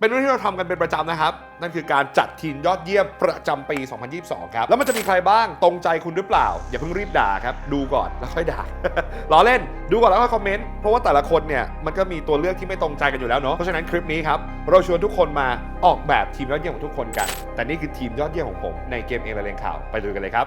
เป็นเรื่องที่เราทำกันเป็นประจำนะครับ นั่นคือการจัดทีมยอดเยี่ยมประจำปี 2022 ครับ แล้วมันจะมีใครบ้างตรงใจคุณหรือเปล่า อย่าเพิ่งรีบด่าครับ ดูก่อนแล้วค่อยด่า ล้อเล่นดูก่อนแล้วค่อยคอมเมนต์เพราะว่าแต่ละคนเนี่ยมันก็มีตัวเลือกที่ไม่ตรงใจกันอยู่แล้วเนาะเพราะฉะนั้นคลิปนี้ครับเราชวนทุกคนมาออกแบบทีมยอดเยี่ยมของทุกคนกัน แต่นี่คือทีมยอดเยี่ยมของผมในเกมเองละเลงข่าวไปดูกันเลยครับ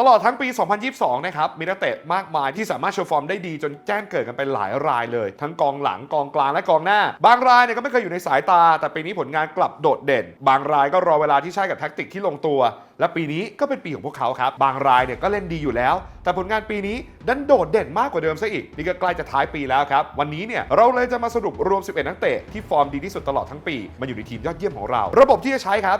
ตลอดทั้งปี 2022 นะครับ มีนักเตะมากมายที่สามารถโชว์ฟอร์มได้ดีจนแจ้งเกิดกันไปหลายรายเลย ทั้งกองหลังกองกลางและกองหน้า บางรายเนี่ยก็ไม่เคยอยู่ในสายตา แต่ปีนี้ผลงานกลับโดดเด่น บางรายก็รอเวลาที่ใช่กับแท็กติกที่ลงตัว และปีนี้ก็เป็นปีของพวกเขาครับ บางรายเนี่ยก็เล่นดีอยู่แล้ว แต่ผลงานปีนี้ดันโดดเด่นมากกว่าเดิมซะอีก นี่ก็ใกล้จะท้ายปีแล้วครับ วันนี้เนี่ยเราเลยจะมาสรุปรวม 11 นักเตะที่ฟอร์มดีที่สุดตลอดทั้งปี มาอยู่ในทีมยอดเยี่ยมของเรา ระบบที่จะใช้ครับ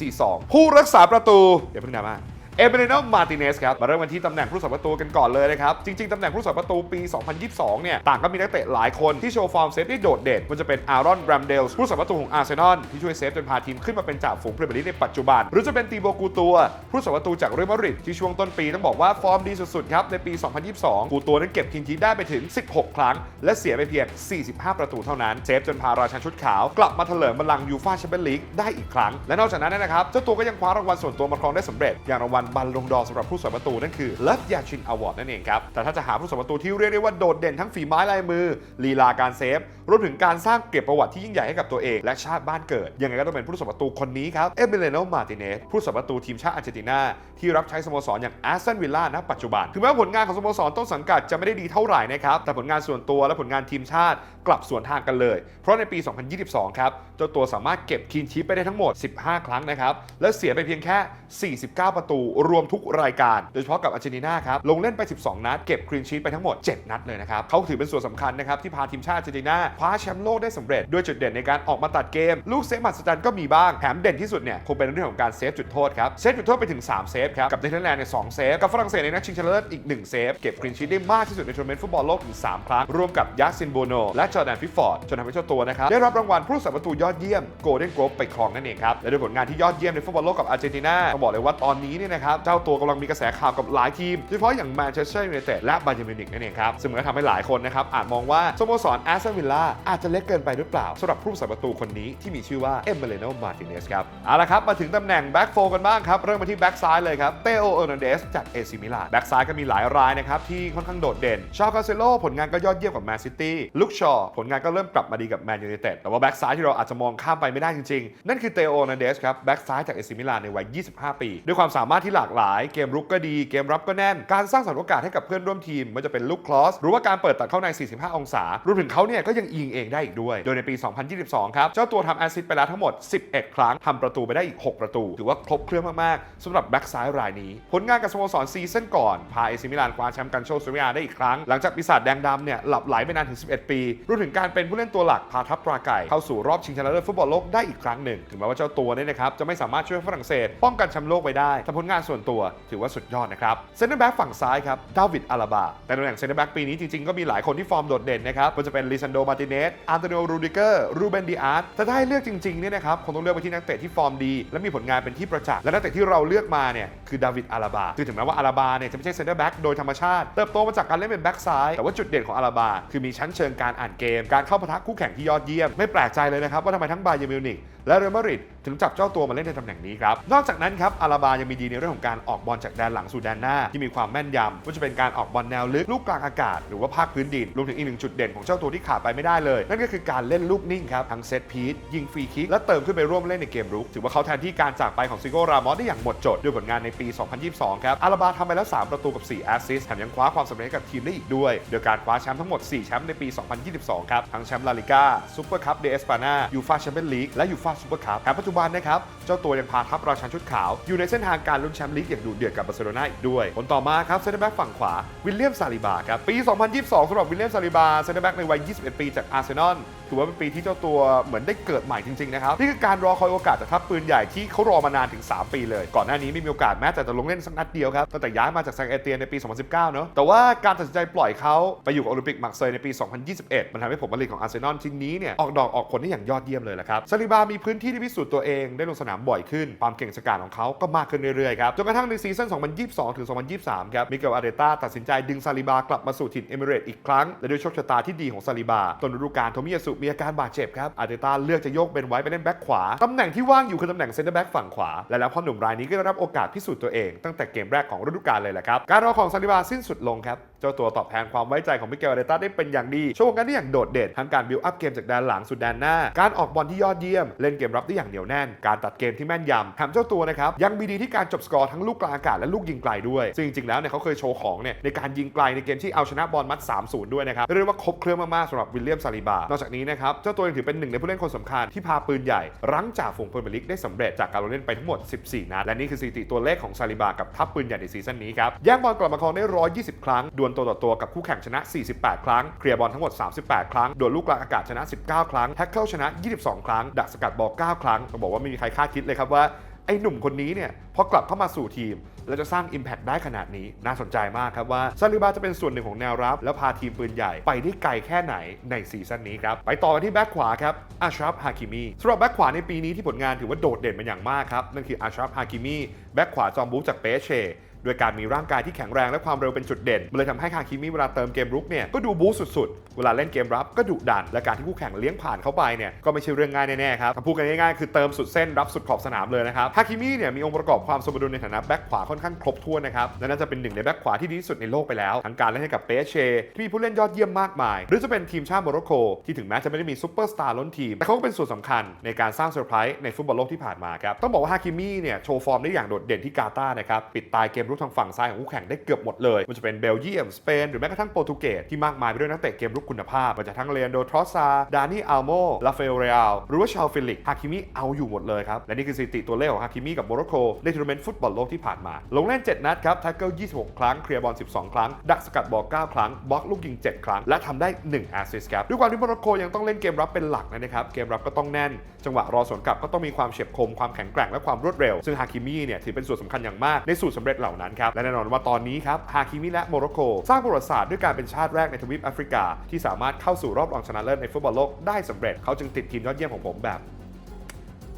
4-4-2 ผู้รักษาประตูอย่าเพิ่งดราม่า เอเบเรโนมาติเนสครับ มาเริ่มกันที่ตำแหน่งผู้สาประตูกันก่อนเลยนะครับ จริง ๆ ตำแหน่งผู้สาประตูปี 2022 เนี่ย ต่างก็มีนักเตะหลายคนที่โชว์ฟอร์มเซฟได้โดดเด่นมันจะเป็นอารอนแรมเดลส์ผู้สาประตูของอาร์เซนอลที่ช่วยเซฟจนพาทีมขึ้นมาเป็นจ่าฝูงพรีเมียร์ลีกในปัจจุบัน หรือจะเป็นตีโบกูตัว ผู้สาประตูจากเรอัลมาดริดที่ช่วงต้นปีต้องบอกว่าฟอร์มดีสุดๆครับในปี 2022 กูตัวนั้นเก็บคินทีได้ไปถึง 16 ครั้ง และเสียไปเพียง 45 ประตูเท่านั้นเซฟจนพาราชันชุดขาวกลับมาเถลิงบัลลังก์ยูฟ่าแชมเปี้ยนลีกได้อีกครั้งและนอกจากนั้นนะครับเจ้าตัวก็ยังคว้ารางวัลส่วนตัวมาครองได้สำเร็จอย่างรางวัลบัลลงดอสำหรับผู้สาประตูนั่นคือเลฟยาชินอวอร์ดนั่นเองครับ แต่ถ้าจะหาผู้สาประตูที่เรียกได้ว่าโดดเด่นทั้งฝีไม้ลายมือลีลาการเซฟรวมถึงการสร้างเก็บประวัติที่ยิ่งใหญ่ให้กับตัวเอง และชาติบ้านเกิด ยังไงก็ต้องเป็นผู้สาประตูคนนี้ครับเอเบเลโนมาติเนสผู้สาประตูทีมชาติอาร์เจนตินาที่รับใช้สโมสรอย่างแอสตันวิลล่าณปัจจุบันถึงแม้ว่าผลงานของสโมสรต้นสังกัดจะไม่ได้ดีเท่าไหร่นะครับแต่ผลงานส่วนตัวและผลงานทีมชาติกลับสวนทางกันเลย เพราะในปี 2022 ครับเจ้าตัวสามารถเก็บคีนชีพไปได้ทั้งหมด 15 ครั้งนะครับและเสียไปเพียงแค่ 49 ประตูรวมทุกรายการ โดยเฉพาะกับอาร์เจนตินาครับลงเล่นไป 12 นัด เก็บคลีนชีพไปทั้งหมด 7 นัดเลยนะครับเขาถือเป็นส่วนสำคัญนะครับที่พาทีมชาติอาร์เจนตินาคว้าแชมป์โลกได้สำเร็จด้วยจุดเด่นในการออกมาตัดเกม ลูกเซฟมหัศจรรย์ก็มีบ้างแถมเด่นที่สุดเนี่ยคงเป็นเรื่องของการเซฟจุดโทษครับเซฟจุดโทษไปถึง 3 เซฟครับกับเนเธอร์แลนด์ใน2เซฟกับฝรั่งเศสในนัดชิงชนะเลิศอีก 1 เซฟเก็บคลีนชีพได้มากที่สุดในทัวร์นาเมนต์ฟุตบอลโลกถึง3ครั้งรวมกับยัสซินโบโนและจอร์แดนฟิฟฟอร์ดจนทำให้เจ้าตัวนะครับได้รับรางวัลผู้รักษาประตูยอดเยี่ยมโกลเด้นกรอบไปครองนั่นเองครับและด้วยผลงานที่ยอดเยี่ยมในฟุตบอลโลกกับอาร์เจนตินาต้องบอกเลยว่าตอนนี้เนี่ยนะครับเจ้าตัวกำลังมีกระแสข่าวกับหลายทีม โดยเฉพาะอย่างแมนเชสเตอร์ยูไนเต็ดและบาเยร์นมิวนิกนั่นเองครับ ซึ่งมันก็ทำให้หลายคนนะครับ อาจมองว่าสโมสรแอสตันวิลล่าอาจจะเล็กเกินไปหรือเปล่าสำหรับผู้รักษาประตูคนนี้ที่มีชื่อว่าเอมเบเลโนมาติเนสครับเอาละครับมาถึงตำแหน่งแบ็กโฟกันบ้างครับเริ่มมาที่แบ็กซ้ายเลยครับเตโอเออร์นันเดสจากเอซิมิลานแบ็กซ้ายก็มีหลายรายนะครับที่ค่อนข้างโดดเด่นชาคาเซโลผลงานก็ยอดเยี่ยมกับแมนซิตี้ลุกชอผลงานก็เริ่มกลับมาดีกับแมนยูไนเต็ดแต่ว่าแบ็กซ้ายที่เราอาจจะมองข้ามไปไม่ได้จริงๆ นั่นคือเตโอเออร์นันเดสครับแบ็กซ้ายจากเอซิมิลานในวัย 25 ปี ด้วยความสามารถที่หลากหลาย เกมรุกก็ดี เกมรับก็แน่น การสร้างสรรค์โอกาสให้กับเพื่อนร่วมทีมมันจะเป็นลูกคลอส หรือว่าการเปิดตัดเข้าใน 45 องศารวมถึงเขาเนี่ยก็ยังยิงเองได้อีกด้วย โดยในปี 2022 ครับ เจ้าตัวทำแอสซิสต์ไปแล้วทั้งหมด 11 ครั้งทำประตูไปได้อีก 6 ประตู ถือว่าครบเครื่องมากๆสำหรับแบ็กซ้ายรายนี้ ผลงานกับสโมสรซีซั่นก่อนพาเอซิมิลานคว้าแชมป์กันโชเซเรียได้อีกครั้งหลังจากปีศาจแดงดำเนี่ยหลับไหลไปนานถึง 11 ปีรวมถึงการเป็นผู้เล่นตัวหลักพาทัพตราไก่เข้าสู่รอบชิงชนะเลิศฟุตบอลโลกได้อีกครั้งหนึ่งถึงแม้ว่าเจ้าตัวเนี่ยนะครับจะไม่สามารถช่วยฝรั่งเศสป้องกันแชมป์โลกไว้ได้แต่ผลงานส่วนตัวถือว่าสุดยอดนะครับเซนเตอร์แบ็กฝั่งซ้ายครับดาวิดอาราบาแต่ตำแหน่งเซนเตอร์แบ็กปีนี้จริงๆ ก็มีหลายคนที่ฟอร์มโดดเด่นนะครับก็จะเป็นลิซันโดมาติเนสอันโตนิโอรูดิเกอร์รูเบนดิอาร์ตแต่ถ้าให้เลือกจริงๆเนี่ยนะครับคงต้องเลือกไปที่นักเตะที่ฟอร์มดี และมีผลงานเป็นที่ประจักษ์และนักเตะที่เราเลือกมาเนี่ยคือดาวิดอาราบาคือถึงแม้ว่าอาราบาเนี่ยจะไม่ใช่เซนเตอร์แบ็กโดยธรรมชาติเติบโตมาจากการเล่นเป็นแบ็กซ้ายแต่ว่าจุดเด่นของอาราบาคือมีชั้นเชิงการอ่านเกม การเข้าปะทะคู่แข่งที่ยอดเยี่ยมไม่แปลกใจเลยนะครับว่าทำไมทั้งบาเยร์มิวนิกและเรอัลมาดริดถึงจับเจ้าตัวมาเล่นในตำแหน่งนี้ครับนอกจากนั้นครับอาราบายังมีดีในเรื่องของการออกบอลจากแดนหลังสู่แดนหน้าที่มีความแม่นยำว่าจะเป็นการออกบอลแนวลึกลูกกลางอากาศหรือว่าภาคพื้นดินรวมถึงอีกหนึ่งจุดเด่นของเจ้าตัวที่ขาดไปไม่ได้เลย นั่นก็คือการเล่นลูกนิ่งครับทั้งเซตพีซยิงฟรีคิกและเติมขึ้นไปร่วมเล่นในเกมรุกถือว่าเขาแทนที่การจากไปของซิโก้รามอสได้อย่างหมดจดด้วยผลงานในปี 2022 ครับอาราบาทำไปแล้ว 3 ประตูกับ 4 แอสซิสต์แถมยังคว้าความสำเร็จกับทีมได้อีกด้วยโดยการคว้าแชมป์ทั้งหมด 4 แชมป์ในปี 2022 ครับทั้งแชมป์ลาลิก้าซูเปอร์คัพเดสปานายูฟาแชมเปี้ยนลีกและยูฟาซูเปอร์คัพแถมปัจจุบันนะครับเจ้าตัวยังพาทัพราชันชุดขาวอยู่ในเส้นทางการลุ้นแชมป์ลีกอย่างดุเดือดกับบาร์เซโลนาอีกด้วยผลต่อมาครับเซนเตอร์แบ็กฝั่งขวาวิลเลียมซาลิบาครับปี 2022สำหรับวิลเลียมซาลิบาเซนเตอร์แบ็กในวัย 21 ปีจากอาร์เซนอลถือว่าเป็นปีที่เจ้าตัวเหมือนได้เกิดใหม่จริงๆนะครับนี่คือการรอคอยโอกาสจากทัพปืนใหญ่ที่เขารอมานานถึง 3 ปีเลย ก่อนหน้านี้ไม่มีโอกาสแม้แต่จะลงเล่นสักนัดเดียวครับตั้งแต่ย้ายมาจากแซงเอเตียในปี 2019 เนอะแต่ว่าการตัดสินใจปล่อยเขาไปอยู่กับโอลิมปิกมาร์เซย์ในปี 2021 มันทำให้ผลผลิตของอาร์เซนอลชิ้นนี้เนี่ยออกดอกออกผลได้อย่างยอดเยี่ยมเลยแหละครับซาลิบามีพื้นที่ที่พิสูจน์ตัวเองได้ลงสนามบ่อยขึ้นความเก่งสกาจของเขาก็มากขึ้นเรื่อยๆครับจนกระทั่งในซีซั่น 2022 ถึง 2023 ครับมิเกลอาร์เตต้าตัดสินใจดึงซาลิบากลับมาสู่ถิ่นเอมิเรตส์อีกครั้งและด้วยโชคชะตาที่ดีของซาลิบาต้นฤดูกาลโทมิยาสุมีอาการบาดเจ็บครับอาร์เตต้าเลือกจะโยกเบนไว้ไปเล่นแบ็คขวาตำแหน่งที่ว่างอยู่คือตำแหน่งเซนเตอร์แบ็คฝั่งขวา และแล้วพ่อหนุ่มรายนี้ก็ได้รับโอกาสพิสูจน์ตัวเองตั้งแต่เกมแรกของฤดูกาลเลยแหละครับการรอของซาลิบาสิ้นสุดลงครับเจ้าตัวตอบแทนความไว้ใจของมิเกลอาร์เตต้าได้เป็นอย่างดีโชว์งานได้อย่างโดดเด่นทั้งการบิวอัพเกมจากแดนหลังสู่แดนหน้า การออกบอลที่ยอดเยี่ยม เล่นเกมรับได้อย่างเหนียวแน่น การตัดเกมที่แม่นยำแถมเจ้าตัวนะครับยังมีดีที่การจบสกอร์ทั้งลูกกลางอากาศและลูกยิงไกลด้วย ซึ่งจริงๆแล้วเนี่ยเขาเคยโชว์ของเนี่ยในการยิงไกลในเกมที่เอาชนะบอลมัด 3-0 ด้วยนะครับเรียกว่าครบเครื่องมากๆสำหรับวิลเลียมซาลิบานอกจากนี้นะครับเจ้าตัวยังถือเป็นหนึ่งในผู้เล่นคนสำคัญที่พาปืนใหญ่รั้งจ่าฝูงพรีเมียร์ลีกได้สำเร็จจากการลงเล่นไปทั้งหมด 14 นัดและนี่คือสถิติตัวเลขของซาลิบากับทัพปืนใหญ่ในซีซั่นนี้ครับแย่งบอลกลับมาครองได้ 120 ครั้งดวลตัวต่อตัวกับคู่แข่งชนะ 48 ครั้ง เคลียร์บอลทั้งหมด 38 ครั้ง โดวลลูกกลางอากาศชนะ 19 ครั้ง แท็กเกิลชนะ 22 ครั้ง ดักสกัดบอล9ครั้งต้องบอกว่าไม่มีใครคาดคิดเลยครับว่าไอ้หนุ่มคนนี้เนี่ยพอกลับเข้ามาสู่ทีม แล้วจะสร้าง Impact ได้ขนาดนี้น่าสนใจมากครับว่าซาลิบาจะเป็นส่วนหนึ่งของแนวรับ แล้วพาทีมปืนใหญ่ไปได้ไกลแค่ไหนในซีซั่นนี้ครับ ไปต่อกันที่แบ็คขวาครับอาชราฟฮาคิมีสำหรับแบ็คขวาในปีนี้ที่ผลงานถือว่าโดดเด่นเป็นอย่างมากครับ นั่นคืออาชราฟฮาคิมีแบ็คขวาจอมบู๊จากเปเช่ ด้วยการมีร่างกายที่แข็งแรงและความเร็วเป็นจุดเด่นมันเลยทำให้ฮาคิมิเวลาเติมเกมรุกเนี่ยก็ดูบู๊สุดๆ เวลาเล่นเกมรับก็ดุดันและการที่คู่แข่งเลี้ยงผ่านเข้าไปเนี่ยก็ไม่ใช่เรื่องง่ายแน่ๆครับพูดกันง่ายๆคือเติมสุดเส้นรับสุดขอบสนามเลยนะครับฮาคิมิเนี่ยมีองค์ประกอบความสมดุลในฐานะแบ็คขวาค่อนข้างครบถ้วนนะครับและน่าจะเป็นหนึ่งในแบ็คขวาที่ดีที่สุดในโลกไปแล้วทั้งการเล่นให้กับเปเช่ที่มีผู้เล่นยอดเยี่ยมมากมาย หรือจะเป็นทีมชาติโมร็อกโกที่ถึงแม้จะไม่ได้มีซูเปอร์สตาร์ล้นทีมแต่เขาก็เป็นส่วนสำคัญในการสร้างเซอร์ไพรส์ในฟุตบอลโลกที่ผ่านมาครับต้องบอกว่าฮาคิมิเนี่ยโชว์ฟอร์มได้อย่างโดดเด่นที่กาตาร์นะครับปิดตายเกมรุกทางฝั่งซ้ายของคู่แข่งได้เกือบหมดเลยมันจะเป็นเบลเยียมสเปนหรือแม้กระทั่งโปรตุเกสที่มากมายไปด้วยนักเตะเกมรุกคุณภาพมันจะทั้งเลนโดทรอซาดานี่อัลโมลาเฟลเรอัลหรือว่าชาลฟิลิกฮาคิมิเอาอยู่หมดเลยครับและนี่คือสถิติตัวเลขของฮาคิมิกับโมร็อกโกในทัวร์นาเมนต์ฟุตบอลโลกที่ผ่านมา ลงเล่น 7 นัดครับแท็กเกิล26 ครั้งเคลียร์บอล12 ครั้ง ดักสกัดบอล9ครั้งบล็อกลูกยิง 7 ครั้งและทำได้ 1 แอสซิสต์ครับด้วยความที่โมร็อกโกยังต้องเล่นเกมรับเป็นหลักนะครับเกมรับก็ต้องแน่น จังหวะรอสวนกลับก็ต้องมีความเฉียบคมความแข็งแกร่งและความรวดเร็ว ซึ่งฮาคิมิเนี่ยถือเป็นส่วนสำคัญอย่างมากในสูตรสำเร็จเหล่านั้นครับ และแน่นอนว่าตอนนี้ครับฮาคิมิและโมร็อกโกสร้างประวัติศาสตร์ด้วยการเป็นชาติแรกในทวีปแอฟริกา ที่สามารถเข้าสู่รอบรองชนะเลิศในฟุตบอลโลกได้สำเร็จเขาจึงติดทีมยอดเยี่ยมของผมแบบ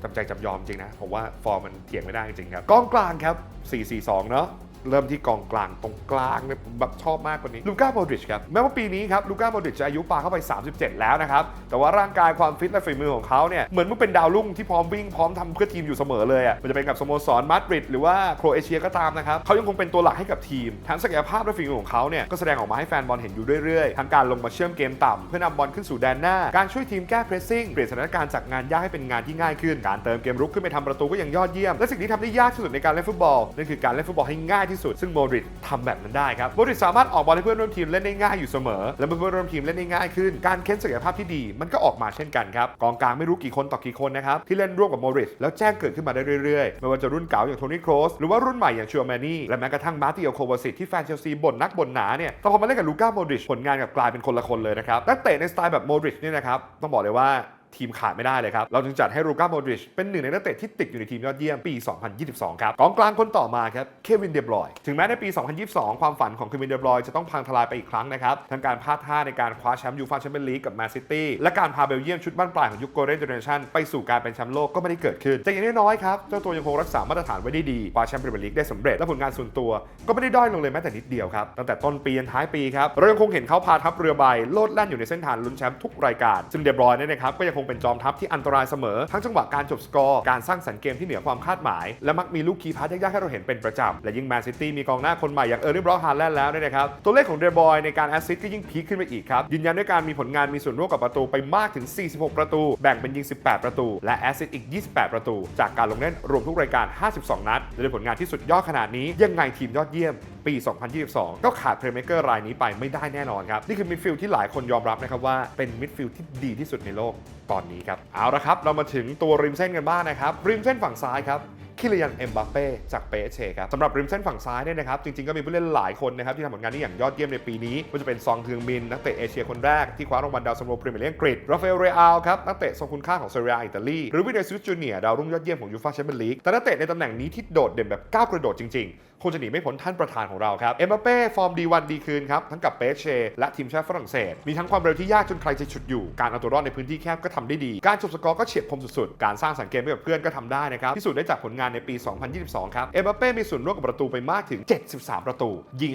จำใจจำยอมจริงนะผมว่าฟอร์มมันเถียงไม่ได้จริงครับกองกลางครับ 4-4-2 เนอะ เริ่มที่กองกลางตรงกลางเนี่ยผมแบบชอบมากกว่านี้ลูก้าโมดริชครับแม้ว่าปีนี้ครับลูก้าโมดริชจะอายุปาเข้าไป 37 แล้วนะครับ แต่ว่าร่างกายความฟิตและฝีมือของเขาเนี่ยเหมือนมันเป็นดาวรุ่งที่พร้อมวิ่งพร้อมทำเพื่อทีมอยู่เสมอเลยอะมันจะเป็นกับสโมสรมาดริดหรือว่าโครเอเชียก็ตามนะครับเขายังคงเป็นตัวหลักให้กับทีม ทั้งศักยภาพและฝีมือของเขาเนี่ยก็แสดงออกมาให้แฟนบอลเห็นอยู่เรื่อยๆทั้งการลงมาเชื่อมเกมต่ำเพื่อนำบอลขึ้นสู่แดนหน้าการช่วยทีมแก้เพรสซิ่งเปลี่ยนสถานการณ์จากงานยากให้เป็นงานที่ง่ายขึ้นการเติมเกมรุกขึ้นไปทำประตูก็ยังยอดเยี่ยมและสิ่งที่ทำได้ยากที่สุดในการเล่นฟุตบอลนั่นคือการเล่นฟุตบอลให้ง่ายที่สุด ซึ่งโมดริดทำแบบนั้นได้ครับโมดริดสามารถออกบอลให้เพื่อนร่วมทีมเล่นได้ง่ายอยู่เสมอ และเพื่อนร่วมทีมเล่นได้ง่ายขึ้น การเค้นศักยภาพที่ดี มันก็ออกมาเช่นกันครับกองกลางไม่รู้กี่คนต่อกี่คนนะครับที่เล่นร่วมกับโมดริดแล้วแจ้งเกิดขึ้นมาได้เรื่อยๆไม่ว่าจะรุ่นเก่าอย่างโทนี่โครสหรือว่ารุ่นใหม่อย่างชัวแมนนี่และแม้กระทั่งมาร์ติโอโควาซิตที่แฟนเชลซีบ่นนักบ่นหนาเนี่ยแต่พอมาเล่นกับลูก้าโมดริชผลงานกับกลายเป็นคนละคนเลยนะครับนักเตะในสไตล์แบบโมดริชเนี่ยนะครับต้องบอกเลยว่า ทีมขาดไม่ได้เลยครับ เราจึงจัดให้ลูก้าโมดริชเป็นหนึ่งในนักเตะที่ติดอยู่ในทีมยอดเยี่ยมปี 2022 ครับ กองกลางคนต่อมาครับ เควินเดบรอย ถึงแม้ในปี 2022 ความฝันของเควินเดบรอยจะต้องพังทลายไปอีกครั้งนะครับ ทั้งการพลาดท่าในการคว้าแชมป์ยูฟ่าแชมเปี้ยนลีกกับแมนซิตี้และการพาเบลเยียมชุดบ้านปลายของยุคโกลเด้นเจเนอเรชั่นไปสู่การเป็นแชมป์โลกก็ไม่ได้เกิดขึ้นแต่อย่างน้อยๆครับเจ้าตัวยังคงรักษามาตรฐานไว้ได้ดีคว้าแชมป์พรีเมียร์ลีกได้สำเร็จและผลงานส่วนตัว ก็ไม่ได้ด้อยลงเลยแม้แต่นิดเดียวครับตั้งแต่ต้นปียันท้ายปีครับเรายังคงเห็นเขาพาทัพเรือใบโลดแล่นอยู่ในเส้นทางลุ้นแชมป์ทุกรายการซึ่งเดบรอยเนี่ยนะครับก็ยังคงเป็นจอมทัพที่อันตรายเสมอ ทั้งจังหวะการจบสกอร์ การสร้างสรรค์เกมที่เหนือความคาดหมาย และมักมีลูกคีย์พาสยากๆให้เราเห็นเป็นประจำ และยิ่งแมนซิตี้มีกองหน้าคนใหม่อย่างเออร์ลิบรอฮาแลนด์แล้วเนี่ยนะครับ ตัวเลขของเดบอยในการแอสซิสต์ก็ยิ่งพีคขึ้นไปอีกครับ ยืนยันด้วยการมีผลงานมีส่วนร่วมกับประตูไปมากถึง 46 ประตู แบ่งเป็นยิง 18 ประตู และแอสซิสต์อีก 28 ประตู จากการลงเล่นรวมทุกรายการ 52 นัดและด้วยผลงานที่สุดยอดขนาดนี้ยังไงทีมยอดเยี่ยมปี 2022 ก็ขาดเพลย์เม k เกอร์รายนี้ไปไม่ได้แน่นอนครับ นี่คือมิดฟิลด์ที่หลายคนยอมรับนะครับว่าเป็นมิดฟิลด์ที่ดีที่สุดในโลกตอนนี้ครับเอาละครับ เรามาถึงตัวริมเส้นกันบ้างนะครับริมเส้นฝั่งซ้ายครับคิริยันเอ็มบัปเป้จากเปเชครับสำหรับริมเส้นฝั่งซ้ายเนี่ยนะครับจริงๆก็มีผู้เล่นหลายคนนะครับที่ทำผลงานได้อย่างยอดเยี่ยมในปีนี้ว่าจะเป็นซองทึงมิน นักเตะเอเชียคนแรกที่คว้ารางวัลดาวซันโวพรีเมียร์ลีกอังกฤษราฟาเอลเรอัลครับนักเตะทรงคุณค่าของเซเรียอิตาลีหรือวินเนซิสจูเนียร์ดาวรุ่งยอดเยี่ยมของยูฟ่าแชมเปี้ยนลีกแต่นักเตะในตำแหน่งนี้ที่โดดเด่นแบบก้าวกระโดดจริงๆ คงจะหนีไม่พ้นท่านประธานของเราครับ เอ็มบัปเป้ฟอร์มดีวันดีคืนครับ ทั้งกับเปเชและทีมชาติฝรั่งเศส มีทั้งความเร็วที่ยากจนใครจะฉุดอยู่ การเอาตัวรอดในพื้นที่แคบก็ทำได้ดี การจบสกอร์ก็เฉียบคมสุดๆ การสร้างสรรค์เกมให้กับเพื่อนก็ทำได้นะครับพิสูจน์ได้จากผลงานในปี 2022 ครับ เอ็มบัปเป้มีส่วนร่วมกับประตูไปมากถึง 73 ประตู ยิง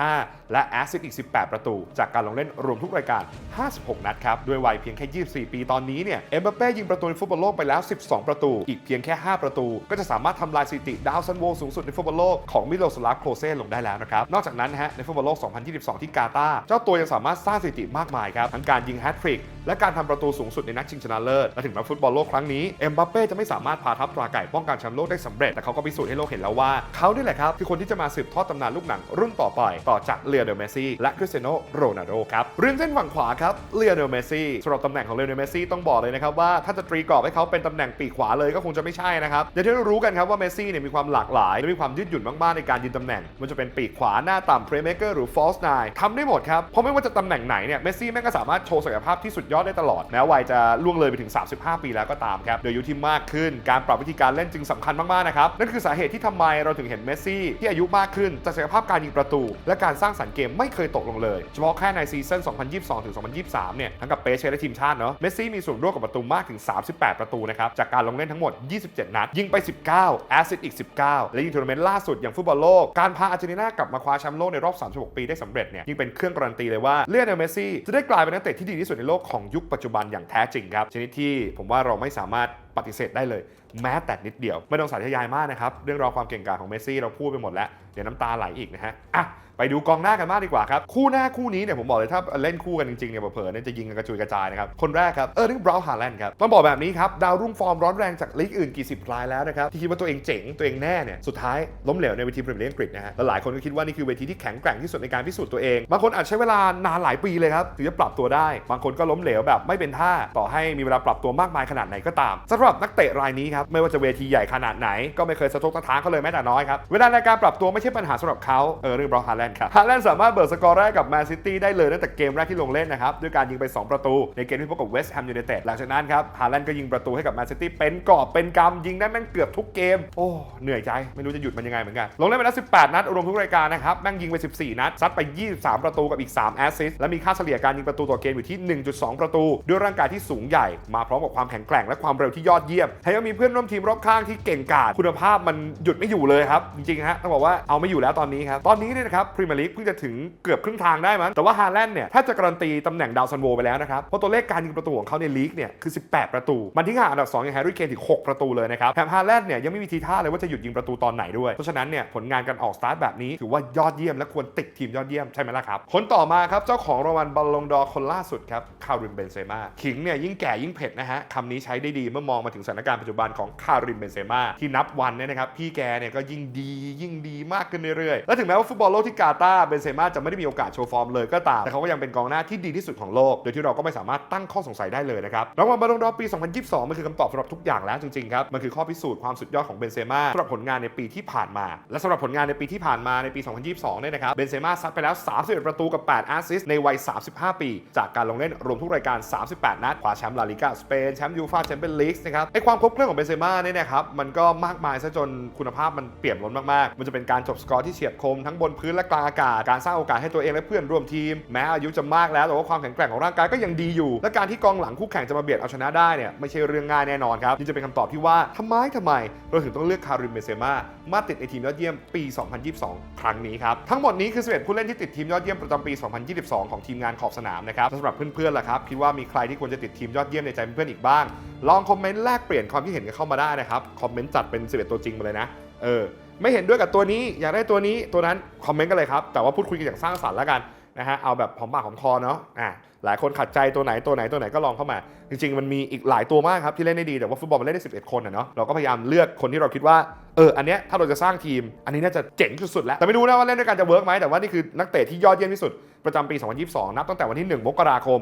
55 และแอสซิสต์อีก 18 ประตู จากการลงเล่นรวมทุกรายการ 56 นัดครับ ด้วยวัยเพียงแค่ 24 ปีตอนนี้เนี่ย เอ็มบัปเป้ยิงประตูในฟุตบอลโลกไปแล้ว 12 ประตู อีกเพียงแค่ 5 ประตู ก็จะสามารถทำลายสถิติดาวซันโวสูงสุดในฟุตบอลโลกของมิโลสลาฟโคลเซ่ลงได้แล้วนะครับ นอกจากนั้นฮะในฟุตบอลโลก 2022 ที่กาตาร์เจ้าตัวยังสามารถสร้างสถิติมากมายครับ ทั้งการยิงแฮตทริก และการทำประตูสูงสุดในนัดชิงชนะเลิศและถึงแม้ฟุตบอลโลกครั้งนี้เอ็มบัปเป้จะไม่สามารถพาทัพตราไก่ป้องกันแชมป์โลกได้สำเร็จแต่เขาก็พิสูจน์ให้โลกเห็นแล้วว่าเขานี่แหละครับคือคนที่จะมาสืบทอดตำนานลูกหนังรุ่นต่อไปต่อจากเลโอเนลเมซี่และคริสเตียโนโรนัลโดครับเรื่องเส้นฝั่งขวาครับเลโอเนลเมซี่สำหรับตำแหน่งของเลโอเนลเมซี่ต้องบอกเลยนะครับว่าถ้าจะตรีกรอบให้เขาเป็นตำแหน่งปีกขวาเลยก็คงจะไม่ใช่นะครับอย่างที่เรารู้กันครับว่าเมซี่เนี่ยมีความหลากหลายและมีความยืดหยุ่นมากๆในการยืนตำแหน่ง มันจะเป็นปีกขวาหน้าต่ำ playmaker หรือ false nine ทำได้หมดครับ เพราะไม่ว่าจะตำแหน่งไหนเนี่ยเมสซี่แม่งก็สามารถโชว์ศักยภาพที่สุดยอดได้ตลอด แม้วัยจะล่วงเลยไปถึง 35 ปีแล้วก็ตามครับโดยอายุที่มากขึ้นการปรับวิธีการเล่นจึงสำคัญมากๆนะครับนั่นคือสาเหตุที่ทำไมเราถึงเห็นเมสซี่ที่อายุมากขึ้นแต่ศักยภาพการยิงประตู และการสร้างสรรค์เกมไม่เคยตกลงเลยเฉพาะแค่ในซีซั่น 2022 ถึง 2023 เนี่ยทั้งกับเปเช่และทีมชาติเนาะเมสซี่มีส่วนร่วมกับประตูมากถึง 38 ประตูนะครับจากการลงเล่นทั้งหมด 27 นัดยิงไป 19 แอสซิสต์อีก 19 และยิงทัวร์นาเมนต์ล่าสุดอย่างฟุตบอลโลก การพาอาร์เจนตินากลับมาคว้าแชมป์โลกในรอบ 36 ปีได้สำเร็จเนี่ยยิ่งเป็นเครื่องการันตีเลยว่าเลียนเนลเมสซี่จะได้กลายเป็นนักเตะที่ดีที่สุดในโลกของยุคปัจจุบันอย่างแท้จริงครับชนิดที่ผมว่าเราไม่สามารถปฏิเสธได้เลย แม้แต่นิดเดียว ไม่ต้องสาธยายมากนะครับ เรื่องราวความเก่งกาจของเมสซี่เราพูดไปหมดแล้ว เดี๋ยวน้ำตาไหลอีกนะฮะอะ ไปดูกองหน้ากันมากดีกว่าครับ คู่หน้าคู่นี้เนี่ยผมบอกเลยถ้าเล่นคู่กันจริงๆเนี่ยเผลอๆเนี่ยจะยิงกันกระจุยกระจายนะครับ คนแรกครับเออร์ลิงบราวน์ฮาแลนด์ครับต้องบอกแบบนี้ครับ ดาวรุ่งฟอร์มร้อนแรงจากลีกอื่นกี่สิบรายแล้วนะครับ ที่คิดว่าตัวเองเจ๋งตัวเองแน่เนี่ยสุดท้ายล้มเหลวในเวทีพรีเมียร์ลีกอังกฤษนะฮะและหลายคนก็คิดว่านี่คือเวทีที่แข็งแกร่งที่สุดในการพิสูจน์ตัวเองบางคนอาจใช้เวลานานหลายปีเลยครับถึงจะปรับตัวได้ บางคนก็ล้มเหลวแบบไม่เป็นท่าต่อให้มีเวลาปรับตัวมากมายขนาดไหนก็ตามสำหรับนักเตะรายนี้ครับไม่ว่าจะเวทีใหญ่ขนาดไหนก็ไม่เคยสะทกสะท้านเขาเลยแม้แต่น้อยครับเวลาในการปรับตัวไม่ใช่ปัญหาสำหรับเขาเออเรื่องบราวฮาแลนด์ครับฮาแลนด์สามารถเบิร์สกอร์แรกกับแมนซิตี้ได้เลยตั้งแต่เกมแรกที่ลงเล่นนะครับด้วยการยิงไป 2 ประตู ในเกมที่พบกับเวสต์แฮมยูไนเต็ดหลังจากนั้นครับฮาแลนด์ก็ยิงประตูให้กับแมนซิตี้เป็นกอบเป็นกำยิงได้แม่งเกือบทุกเกมโอ้เหนื่อยใจไม่รู้จะหยุดมันยังไงเหมือนกันลงเล่นไปแล้ว18 นัดรวมทุกรายการนะครับแม่งยิงไป 14 นัดซัดไป 23 ประตูกับอีก 3 แอสซิสต์และมีค่าเฉลี่ยการยิงประตูต่อเกมอยู่ที่ 1.2 ประตู ด้วยร่างกายที่สูงใหญ่มาพร้อมกับความแข็งแกร่งและความเร็วที่ยอดเยี่ยมแถมยังมีเพื่อนร่วมทีมรอบข้างที่เก่งกาจคุณภาพมันหยุดไม่อยู่เลยครับจริงๆฮะต้องบอกว่าเอาไม่อยู่แล้วตอนนี้ครับตอนนี้เนี่ยนะครับพรีเมียร์ลีกเพิ่งจะถึงเกือบครึ่งทางได้มั้งแต่ว่าฮาแลนด์เนี่ยถ้าจะการันตีตำแหน่งดาวซันโวไปแล้วนะครับเพราะตัวเลขการยิงประตูของเขาในลีกเนี่ยคือ 18 ประตู มันทิ้งห่างอันดับ2อย่างแฮร์รี่เคนถึง6ประตูเลยนะครับแถมฮาแลนด์เนี่ยยังไม่มีทีท่าเลยว่าจะหยุดยิงประตูตอนไหนด้วยเพราะฉะนั้นเนี่ยผลงานการออกสตาร์ทแบบนี้ถือว่ายอดเยี่ยมและควรติดทีมยอดเยี่ยมใช่ไหมล่ะครับคนต่อมาครับเจ้าของรางวัลบอลลงดอคนล่าสุดครับคาริมเบนเซม่าขิงเนี่ยยิ่งแก่ยิ่งเผ็ดนะฮะคำนี้ใช้ได้ดีเมื่อมองมาถึงสถานการณ์ปัจจุบันของคาริมเบนเซม่าที่นับวันเนี่ยนะครับพี่แกเนี่ยก็ยิ่งดียิ่งดีมากขึ้นเรื่อยๆและถึงแม้ว่าฟุตบอลโลกที่กาตาเบนเซม่าจะไม่ได้มีโอกาสโชว์ฟอร์มเลยก็ตาม แต่เขาก็ยังเป็นกองหน้าที่ดีที่สุดของโลก โดยที่เราก็ไม่สามารถตั้งข้อสงสัยได้เลยนะครับรางวัลบอลลงดอปี 2022 มันคือคำตอบสำหรับทุกอย่างแล้วจริงๆครับ มันคือข้อพิสูจน์ความสุดยอดของเบนเซม่าสำหรับผลงานในปีที่ผ่านมา และสำหรับผลงานในปีที่ผ่านมาในปี 2022 เนี่ยนะครับ เบนเซม่าซัดไปแล้ว 31 ประตูกับ 8 แอสซิสต์ในวัย 35 ปี จากการลงเล่นรวมทุกรายการ 38 นัด คว้าแชมป์ลาลิกาสเปน แชมป์ยูฟ่าแชมเปี้ยนลีกนะครับ ไอความครบเครื่องของเบนเซม่าเนี่ยนะครับ มันก็มากมายซะจนคุณภาพมันเปี่ยมล้นมากๆ มันจะเป็นการจบสกอร์ที่เฉียบคมทั้งบนพื้นและกลางอากาศ การสร้างโอกาสให้ตัวเองและเพื่อนร่วมทีม แม้อายุจะมากแล้วแต่ว่าความแข็งแกร่งของร่างกายก็ยังดีอยู่ และการที่กองหลังคู่แข่งจะมาเบียดเอาชนะได้เนี่ยไม่ใช่เรื่องง่ายแน่นอนครับนี่จะเป็นคำตอบที่ว่าทำไมทำไม เราถึงต้องเลือกคาริมเบเซม่ามาติดในทีมยอดเยี่ยมปี 2022 ครั้งนี้ครับทั้งหมดนี้คือ11ผู้เล่นที่ติดทีมยอดเยี่ยมประจำปี 2022 ของทีมงานขอบสนามนะครับสำหรับเพื่อนๆล่ะครับคิดว่ามีใครที่ควรจะติดทีมยอดเยี่ยมในใจเพื่อนๆอีกบ้างลองคอมเมนต์แลกเปลี่ยนความคิดเห็นกันเข้ามาได้นะครับคอมเมนต์จัดเป็น 11 ตัวจริงมาเลยนะเออ ไม่เห็นด้วยกับตัวนี้ อยากได้ตัวนี้ตัวนั้นคอมเมนต์กันเลยครับ แต่ว่าพูดคุยกันอย่างสร้างสรรค์แล้วกันนะฮะเอาแบบหอมปากหอมคอเนาะอะหลายคนขัดใจตัวไหนตัวไหนตัวไหนก็ลองเข้ามา จริง ๆ มันมีอีกหลายตัวมากครับที่เล่นได้ดีแต่ว่าฟุตบอลมันเล่นได้ 11 คนอะเนาะเราก็พยายามเลือกคนที่เราคิดว่า เอออันเนี้ยถ้าเราจะสร้างทีม อันนี้น่าจะเจ๋งสุดๆแล้ว แต่ไม่รู้นะว่าเล่นด้วยกันจะเวิร์กไหมแต่ว่านี่คือนักเตะที่ยอดเยี่ยมที่สุดประจำปี 2022 นับตั้งแต่วันที่ 1 มกราคม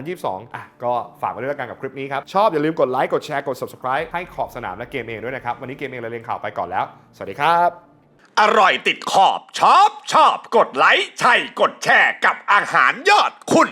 2022 อะ ก็ฝากไว้ด้วยแล้วกันกับคลิปนี้ครับ ชอบอย่าลืมกดไลค์กดแชร์กด subscribe ให้ขอบสนามและเกมเองด้วยนะครับ วันนี้เกมเองเราเรียนข่าวไปก่อนแล้ว สวัสดีครับ อร่อยติดขอบชอบชอบกดไลค์ใช่กดแชร์กับอาหารยอดคุณ